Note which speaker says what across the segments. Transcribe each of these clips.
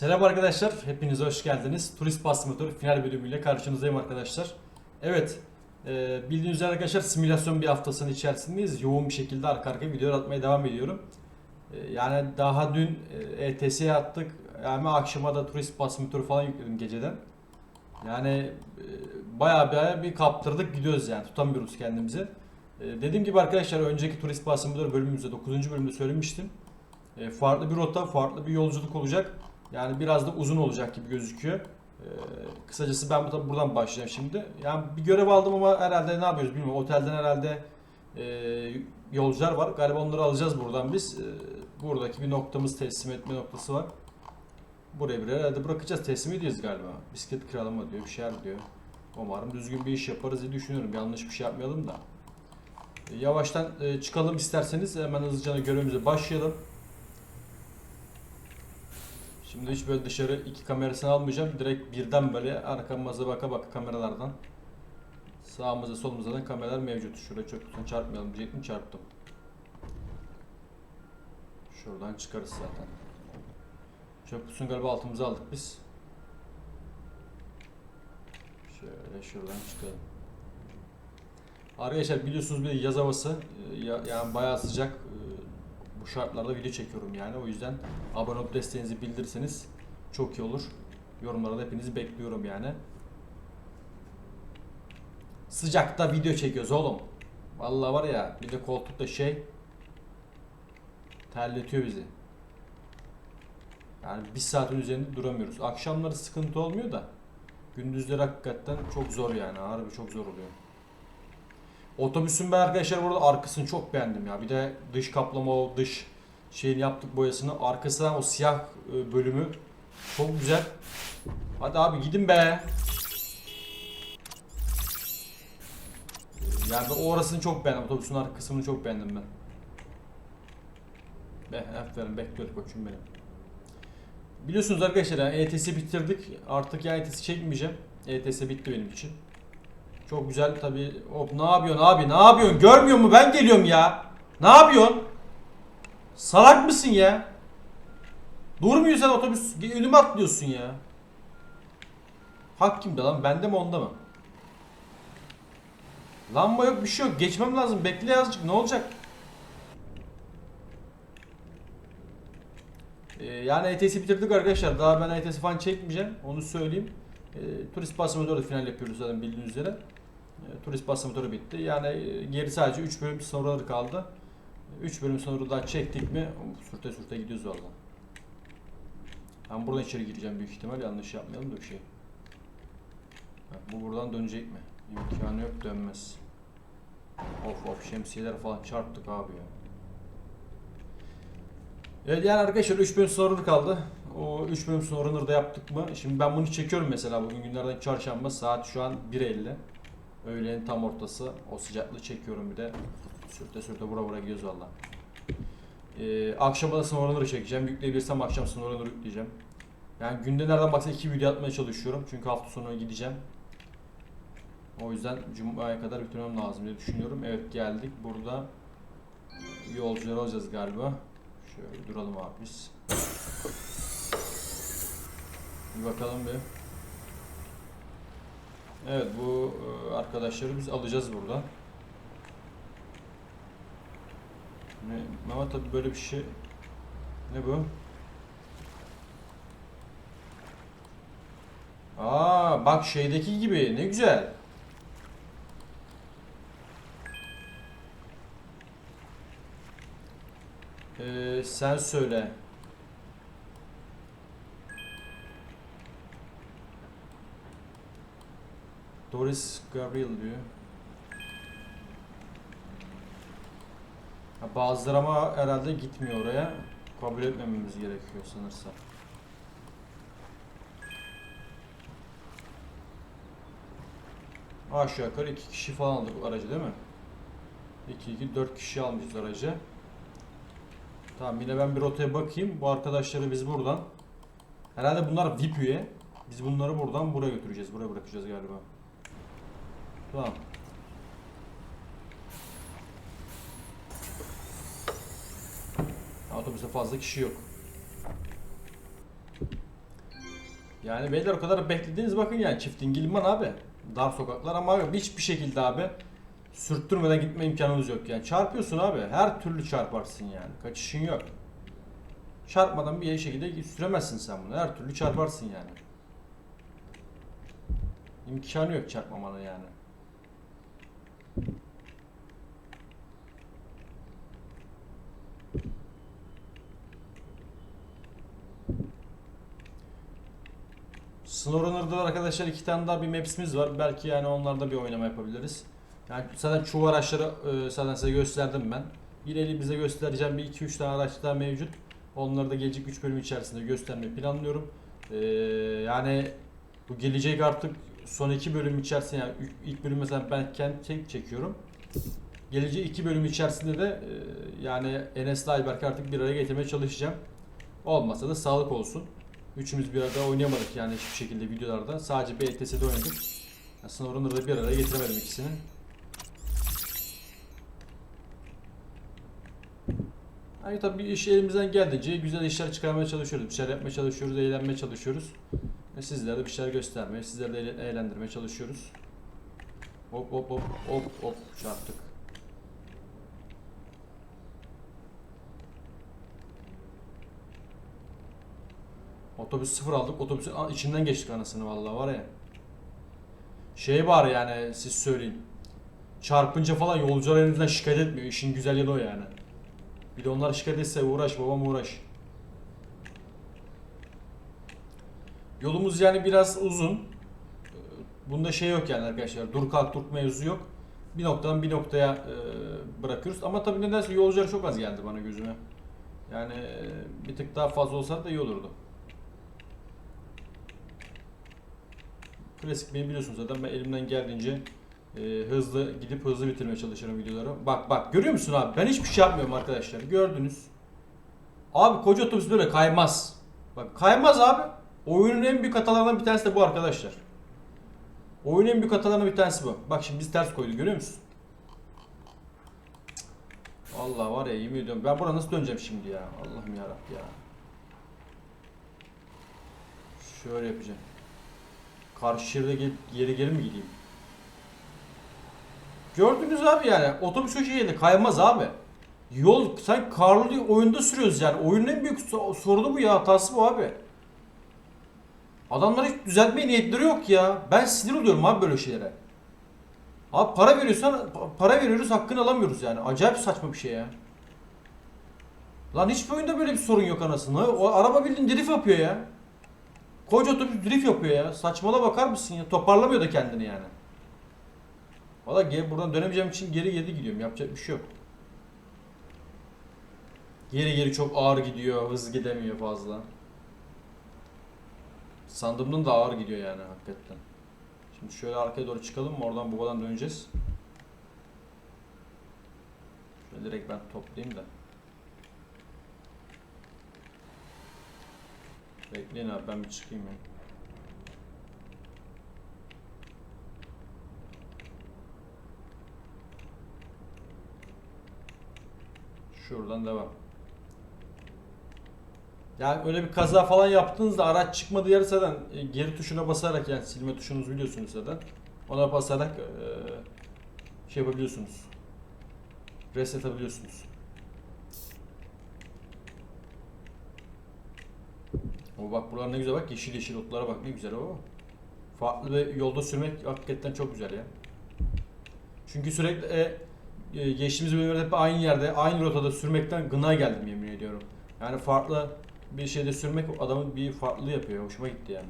Speaker 1: Selam arkadaşlar, hepiniz hoş geldiniz. Turist Bus Simulator final bölümüyle karşınızdayım arkadaşlar. Evet, e, bildiğiniz üzere arkadaşlar simülasyon bir haftasının içerisindeyiz. Yoğun bir şekilde arka arkaya videolar atmaya devam ediyorum. E, yani daha dün e, ETS'ye attık. Yani akşama da Turist Bus Simulator falan yükledim geceden. Yani e, bayağı bayağı bir kaptırdık gidiyoruz yani tutamıyoruz kendimizi. E, dediğim gibi arkadaşlar önceki Turist Bus Simulator bölümümüzde 9. bölümde söylemiştim. E, farklı bir rota, farklı bir yolculuk olacak. Yani biraz da uzun olacak gibi gözüküyor. Ee, kısacası ben buradan, buradan başlayacağım şimdi. Yani bir görev aldım ama herhalde ne yapıyoruz bilmiyorum. Otelden herhalde e, yolcular var. Galiba onları alacağız buradan biz. Ee, buradaki bir noktamız teslim etme noktası var. Buraya bir herhalde bırakacağız. Teslim ediyoruz galiba. Bisiklet kiralama diyor. Bir şeyler diyor. Umarım düzgün bir iş yaparız diye düşünüyorum. Yanlış bir şey yapmayalım da. Ee, yavaştan e, çıkalım isterseniz. Hemen hızlıca görevimize başlayalım. Şimdi hiç böyle dışarı iki kamerasını almayacağım. Direkt birden böyle arkamıza baka baka kameralardan. Sağımıza solumuzda da kameralar mevcut. Şuraya çok lütfen çarpmayalım diyecektim çarptım. Şuradan çıkarız zaten. Çöp kutusunu galiba altımıza aldık biz. Şöyle şuradan çıkalım. Arkadaşlar biliyorsunuz bir yaz havası Ee, ya- yani bayağı sıcak. Bu şartlarda video çekiyorum yani o yüzden abone olup desteğinizi bildirirseniz çok iyi olur. Yorumlara da hepinizi bekliyorum yani. Sıcakta video çekiyoruz oğlum. Vallahi var ya bir de koltukta şey terletiyor bizi. Yani bir saatin üzerinde duramıyoruz. Akşamları sıkıntı olmuyor da gündüzleri hakikaten çok zor yani. Harbi çok zor oluyor. Otobüsün ben arkadaşlar burada arkasını çok beğendim ya. Bir de dış kaplama o dış şeyini yaptık boyasını. Arkasından o siyah e, bölümü çok güzel. Hadi abi gidin be. Yani ben orasını çok beğendim. Otobüsün arka kısmını çok beğendim ben. Be, aferin bekliyorum koçum benim. Biliyorsunuz arkadaşlar yani ETS'i bitirdik. Artık yani ETS'i çekmeyeceğim. ETS bitti benim için. Çok güzel tabi. Hop ne yapıyorsun abi? Ne yapıyorsun? Görmüyor mu? Ben geliyorum ya. Ne yapıyorsun? Salak mısın ya? Durmuyor sen otobüs. Önüme atlıyorsun ya. Hak kimde lan? Bende mi onda mı? Lamba yok bir şey yok. Geçmem lazım. Bekle azıcık. Ne olacak? Ee, yani ETS'i bitirdik arkadaşlar. Daha ben ETS falan çekmeyeceğim. Onu söyleyeyim. Ee, turist basımı da final yapıyoruz zaten bildiğiniz üzere. E, Turist bas motoru bitti. Yani e, geri sadece 3 bölüm sonraları kaldı. 3 bölüm sonra daha çektik mi sürte sürte gidiyoruz valla. Ben buradan içeri gireceğim büyük ihtimal yanlış yapmayalım da bir şey. Bu buradan dönecek mi? İmkanı yok dönmez. Of of şemsiyeler falan çarptık abi ya. Evet yani arkadaşlar 3 bölüm sonraları kaldı. O 3 bölüm sonraları da yaptık mı? Şimdi ben bunu çekiyorum mesela bugün günlerden çarşamba saat şu an 1.50. Öğlenin tam ortası. O sıcaklığı çekiyorum bir de. Sürte sürte vura vura gidiyoruz valla. Ee, akşama da sınırları çekeceğim. Yükleyebilirsem akşam sınırları yükleyeceğim. Yani günde nereden baksa iki video atmaya çalışıyorum. Çünkü hafta sonu gideceğim. O yüzden Cuma'ya kadar bitirmem lazım diye düşünüyorum. Evet geldik. Burada yolcular olacağız galiba. Şöyle duralım abi biz. Bir bakalım bir. Evet bu e, arkadaşları biz alacağız burada. Ne, ama tabi böyle bir şey ne bu? Aa bak şeydeki gibi ne güzel. Ee, sen söyle. Doris Gabriel diyor. Ha, bazıları ama herhalde gitmiyor oraya. Kabul etmememiz gerekiyor sanırsam. Aşağı yukarı iki kişi falan aldık aracı değil mi? 2 2 4 kişi almışız aracı. Tamam yine ben bir rotaya bakayım. Bu arkadaşları biz buradan. Herhalde bunlar VIP üye. Biz bunları buradan buraya götüreceğiz. Buraya bırakacağız galiba. Tamam. Otobüste fazla kişi yok. Yani beyler o kadar beklediniz bakın yani çiftin Gilman abi. Dar sokaklar ama abi hiçbir şekilde abi sürttürmeden gitme imkanınız yok yani. Çarpıyorsun abi. Her türlü çarparsın yani. Kaçışın yok. Çarpmadan bir şekilde süremezsin sen bunu. Her türlü çarparsın yani. İmkanı yok çarpmamanın yani. SnowRunner'da arkadaşlar iki tane daha bir maps'imiz var. Belki yani onlarda bir oynama yapabiliriz. Yani zaten çoğu araçları e, zaten size gösterdim ben. Bir elimize göstereceğim bir 2-3 tane araç daha mevcut. Onları da gelecek 3 bölüm içerisinde göstermeyi planlıyorum. Ee, yani bu gelecek artık son iki bölüm içerisinde yani ilk- bölüm mesela ben kendi tek çekiyorum. Gelecek iki bölüm içerisinde de e, yani Enes Ayberk artık bir araya getirmeye çalışacağım. Olmasa da sağlık olsun. Üçümüz bir arada oynayamadık yani hiçbir şekilde videolarda. Sadece BTS'de oynadık. Aslında Runner'da bir araya getiremedim ikisini. Hani tabii iş elimizden geldiğince güzel işler çıkarmaya çalışıyoruz. Bir şeyler yapmaya çalışıyoruz, eğlenmeye çalışıyoruz. Ve sizlere de bir şeyler göstermeye, sizleri de eğlen- eğlendirmeye çalışıyoruz. Hop hop hop hop hop çarptık. Otobüs sıfır aldık. Otobüsün içinden geçtik anasını vallahi var ya. Şey var yani siz söyleyin. Çarpınca falan yolcular elinizden şikayet etmiyor. İşin güzel yanı o yani. Bir de onlar şikayet etse uğraş babam uğraş. Yolumuz yani biraz uzun. Bunda şey yok yani arkadaşlar. Dur kalk dur mevzu yok. Bir noktadan bir noktaya e, bırakıyoruz. Ama tabii nedense yolcular çok az geldi bana gözüme. Yani e, bir tık daha fazla olsa da iyi olurdu. Klasik beni biliyorsunuz zaten ben elimden geldiğince e, hızlı gidip hızlı bitirmeye çalışırım videoları. Bak bak görüyor musun abi? Ben hiçbir şey yapmıyorum arkadaşlar. Gördünüz. Abi koca otobüs böyle kaymaz. Bak kaymaz abi. Oyunun en büyük hatalarından bir tanesi de bu arkadaşlar. Oyunun en büyük hatalarından bir tanesi bu. Bak şimdi biz ters koyduk görüyor musun? Allah var ya yemin ediyorum ben buna nasıl döneceğim şimdi ya? Allah'ım yarabbim ya. Şöyle yapacağım. Karşı şeride gelip geri geri mi gideyim? Gördünüz abi yani otobüs o şekilde kaymaz abi. Yol sen karlı diye oyunda sürüyoruz yani. Oyunun en büyük so- sorunu bu ya hatası bu abi. Adamlar hiç düzeltmeye niyetleri yok ya. Ben sinir oluyorum abi böyle şeylere. Abi para veriyorsan pa- para veriyoruz hakkını alamıyoruz yani. Acayip saçma bir şey ya. Lan hiçbir oyunda böyle bir sorun yok anasını. O araba bildiğin drift yapıyor ya. Koca otobüs drift yapıyor ya. Saçmala bakar mısın ya? Toparlamıyor da kendini yani. Valla buradan dönemeyeceğim için geri geri gidiyorum. Yapacak bir şey yok. Geri geri çok ağır gidiyor. Hız gidemiyor fazla. Sandığımdan da ağır gidiyor yani hakikaten. Şimdi şöyle arkaya doğru çıkalım mı? Oradan babadan döneceğiz. Şöyle direkt ben toplayayım da. Bekleyin abi ben bir çıkayım ya. Şuradan devam. Yani öyle bir kaza falan yaptığınızda araç çıkmadığı yer zaten e, geri tuşuna basarak yani silme tuşunuzu biliyorsunuz zaten. Ona basarak e, şey yapabiliyorsunuz. Reset atabiliyorsunuz. O bak buralar ne güzel bak yeşil yeşil otlara bak ne güzel o. Farklı bir yolda sürmek hakikaten çok güzel ya. Çünkü sürekli e, e, geçtiğimiz bölümlerde hep aynı yerde, aynı rotada sürmekten gına geldim yemin ediyorum. Yani farklı bir şeyde sürmek adamın bir farklı yapıyor. Hoşuma gitti yani.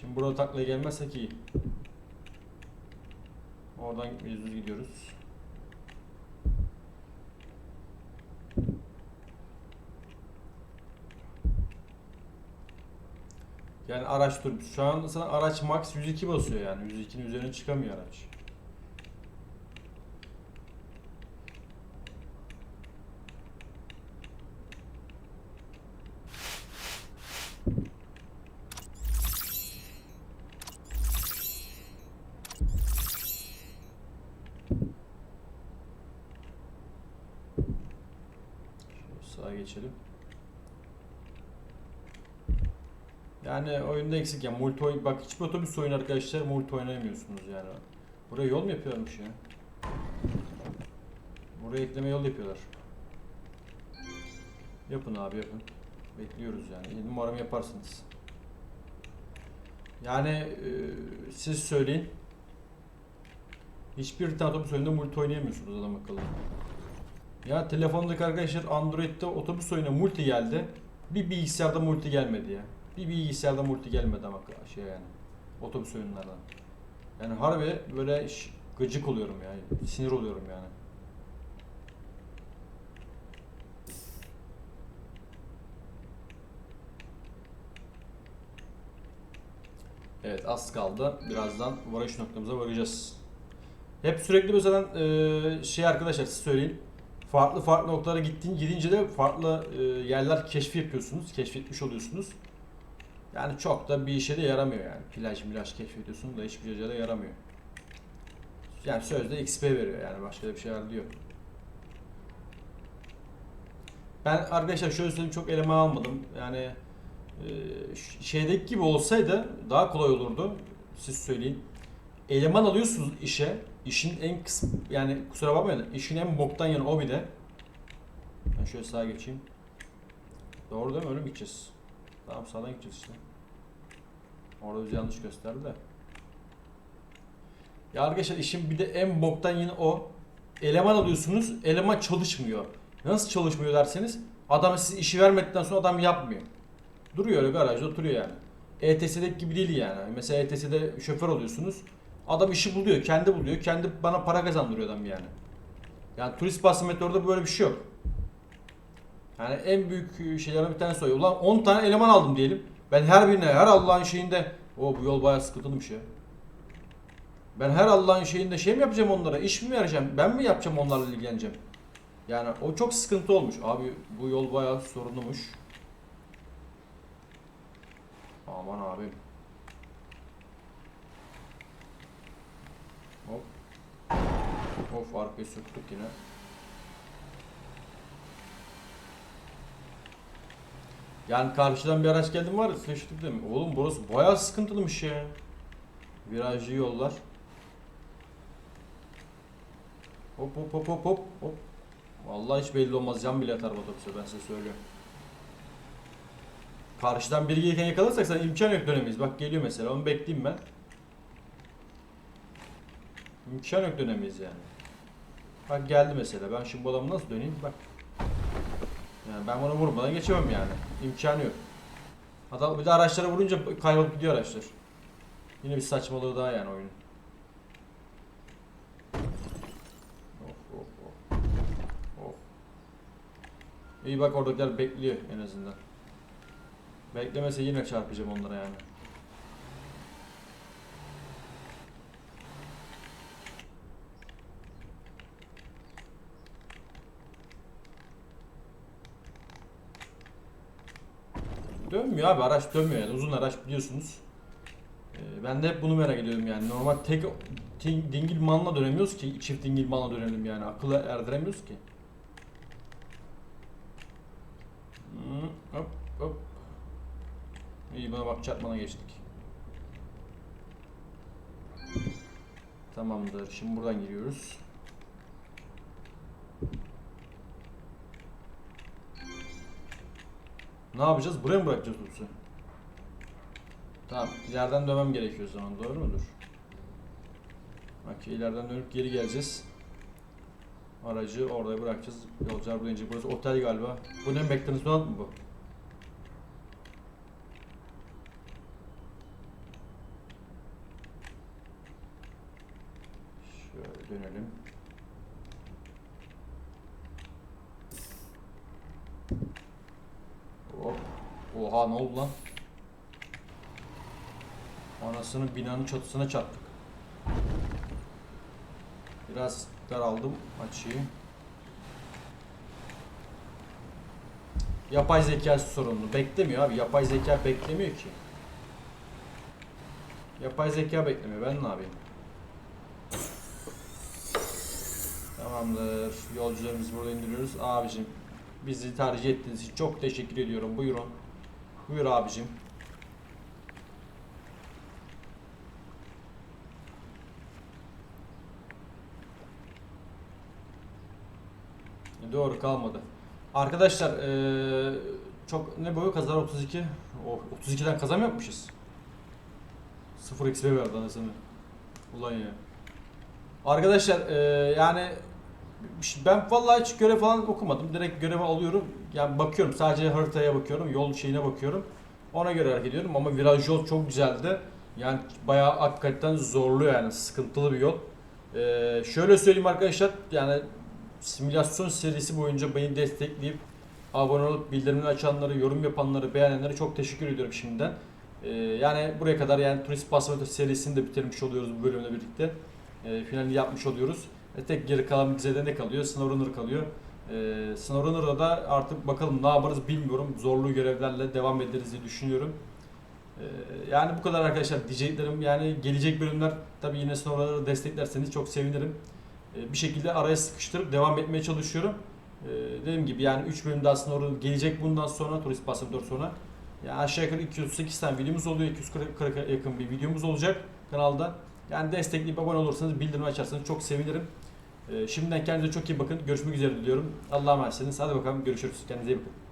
Speaker 1: Şimdi burada taklaya gelmezsek iyi. Oradan gitmeyeceğiz, düz gidiyoruz. Yani araç dur. Şu an sana araç max 102 basıyor yani. 102'nin üzerine çıkamıyor araç. Geçelim. Yani oyunda eksik ya. Oyun bak hiçbir otobüs oyunu arkadaşlar multi oynayamıyorsunuz yani. Buraya yol mu yapıyormuş ya? Buraya ekleme yol yapıyorlar. Yapın abi yapın. Bekliyoruz yani. Umarım yaparsınız. Yani e, siz söyleyin. Hiçbir tane otobüs oyununda multi oynayamıyorsunuz adam akıllı. Ya telefondaki arkadaşlar Android'de otobüs oyunu multi geldi. Bir bilgisayarda multi gelmedi ya. Bir bilgisayarda multi gelmedi ama şey yani. Otobüs oyunlardan. Yani harbi böyle gıcık oluyorum yani. Sinir oluyorum yani. Evet az kaldı. Birazdan varış noktamıza varacağız. Hep sürekli mesela şey arkadaşlar siz söyleyin. Farklı farklı noktalara gittiğin gidince de farklı e, yerler keşfi yapıyorsunuz. Keşfetmiş oluyorsunuz. Yani çok da bir işe de yaramıyor yani. Plaj milaj keşfediyorsun da hiçbir işe de yaramıyor. Yani sözde XP veriyor yani başka da bir şey diyor. Ben arkadaşlar şöyle söyleyeyim çok eleman almadım. Yani e, şeydeki gibi olsaydı daha kolay olurdu. Siz söyleyin. Eleman alıyorsunuz işe. İşin en kıs yani kusura bakmayın. işin en boktan yanı o bir de. Ben şöyle sağa geçeyim. Doğru değil mi? Öyle mi gideceğiz? Tamam sağdan gideceğiz işte. Orada bizi yanlış gösterdi de. Ya arkadaşlar işin bir de en boktan yine o. Eleman alıyorsunuz, eleman çalışmıyor. Nasıl çalışmıyor derseniz adam size işi vermedikten sonra adam yapmıyor. Duruyor öyle garajda oturuyor yani. ETS'deki gibi değil yani. Mesela ETS'de şoför oluyorsunuz. Adam işi buluyor, kendi buluyor. Kendi bana para kazandırıyor adam yani. Yani turist bası meteorda böyle bir şey yok. Yani en büyük şeylerden bir tanesi o. Ulan 10 tane eleman aldım diyelim. Ben her birine, her Allah'ın şeyinde o bu yol bayağı sıkıntılıymış ya. Ben her Allah'ın şeyinde şey mi yapacağım onlara? İş mi vereceğim? Ben mi yapacağım onlarla ilgileneceğim? Yani o çok sıkıntı olmuş. Abi bu yol bayağı sorunluymuş. Aman abim. Hop. Of arkaya sürttük yine. Yani karşıdan bir araç geldi mi var ya sıçtık mi? Oğlum burası bayağı sıkıntılıymış ya. Virajlı yollar. Hop hop hop hop hop hop. Vallahi hiç belli olmaz. Yan bile atar otobüse ben size söylüyorum. Karşıdan biri gelirken yakalarsak sen imkan yok dönemeyiz. Bak geliyor mesela onu bekleyeyim ben. İmkan yok dönemeyiz yani. Bak geldi mesela. Ben şimdi bu adamı nasıl döneyim? Bak. Yani ben bunu vurmadan geçemem yani. İmkanı yok. Hatta bir de araçlara vurunca kaybolup gidiyor araçlar. Yine bir saçmalığı daha yani oyunun. Of of of. Of. İyi bak oradakiler bekliyor en azından. Beklemese yine çarpacağım onlara yani. Dönmüyor abi araç dönmüyor yani uzun araç biliyorsunuz. Ee, ben de hep bunu merak ediyorum yani normal tek tin- dingil manla dönemiyoruz ki çift dingil manla dönelim yani akılla erdiremiyoruz ki. Hmm, hop hop. İyi bana bak çarpmana geçtik. Tamamdır. Şimdi buradan giriyoruz. Ne yapacağız? Buraya mı bırakacağız otobüsü? Tamam. ileriden dönmem gerekiyor o zaman. Doğru mudur? Okey. ileriden dönüp geri geleceğiz. Aracı orada bırakacağız. Yolcular buraya inecek. Burası otel galiba. Bu ne McDonald's falan mı bu? Şöyle dönelim. Hop. Oha ne oldu lan? Anasının binanın çatısına çarptık. Biraz daraldım açıyı. Yapay zeka sorunlu. Beklemiyor abi. Yapay zeka beklemiyor ki. Yapay zeka beklemiyor. Ben ne yapayım? Tamamdır. Yolcularımızı burada indiriyoruz. Abicim Bizi tercih ettiğiniz için çok teşekkür ediyorum. Buyurun. Buyur abicim. Doğru kalmadı. Arkadaşlar eee, çok ne boyu kazar 32. Oh, 32'den kazan mı yapmışız? 0 XP verdi anasını. Ulan ya. Arkadaşlar eee, yani ben vallahi hiç görev falan okumadım. Direkt görevi alıyorum. Yani bakıyorum sadece haritaya bakıyorum. Yol şeyine bakıyorum. Ona göre hareket ediyorum ama viraj yol çok güzeldi. Yani bayağı hakikaten zorlu yani sıkıntılı bir yol. Eee, şöyle söyleyeyim arkadaşlar yani simülasyon serisi boyunca beni destekleyip abone olup bildirimleri açanları, yorum yapanları, beğenenlere çok teşekkür ediyorum şimdiden. Ee, yani buraya kadar yani Turist Passaportu serisini de bitirmiş oluyoruz bu bölümle birlikte. Ee, finalini yapmış oluyoruz. E, tek geri kalan bize de ne kalıyor? SnowRunner kalıyor. Ee, SnowRunner'da da artık bakalım ne yaparız bilmiyorum. Zorlu görevlerle devam ederiz diye düşünüyorum. Ee, yani bu kadar arkadaşlar diyeceklerim. Yani gelecek bölümler tabii yine SnowRunner'ı desteklerseniz çok sevinirim. Ee, bir şekilde araya sıkıştırıp devam etmeye çalışıyorum. Ee, dediğim gibi yani 3 bölümde aslında orada gelecek bundan sonra Turist Pasaport sonra. Yani aşağı yukarı 238 tane videomuz oluyor. 240'a yakın bir videomuz olacak kanalda. Yani destekleyip abone olursanız bildirim açarsanız çok sevinirim. Ee, şimdiden kendinize çok iyi bakın. Görüşmek üzere diliyorum. Allah'a emanetsiniz. Hadi bakalım görüşürüz. Kendinize iyi bakın.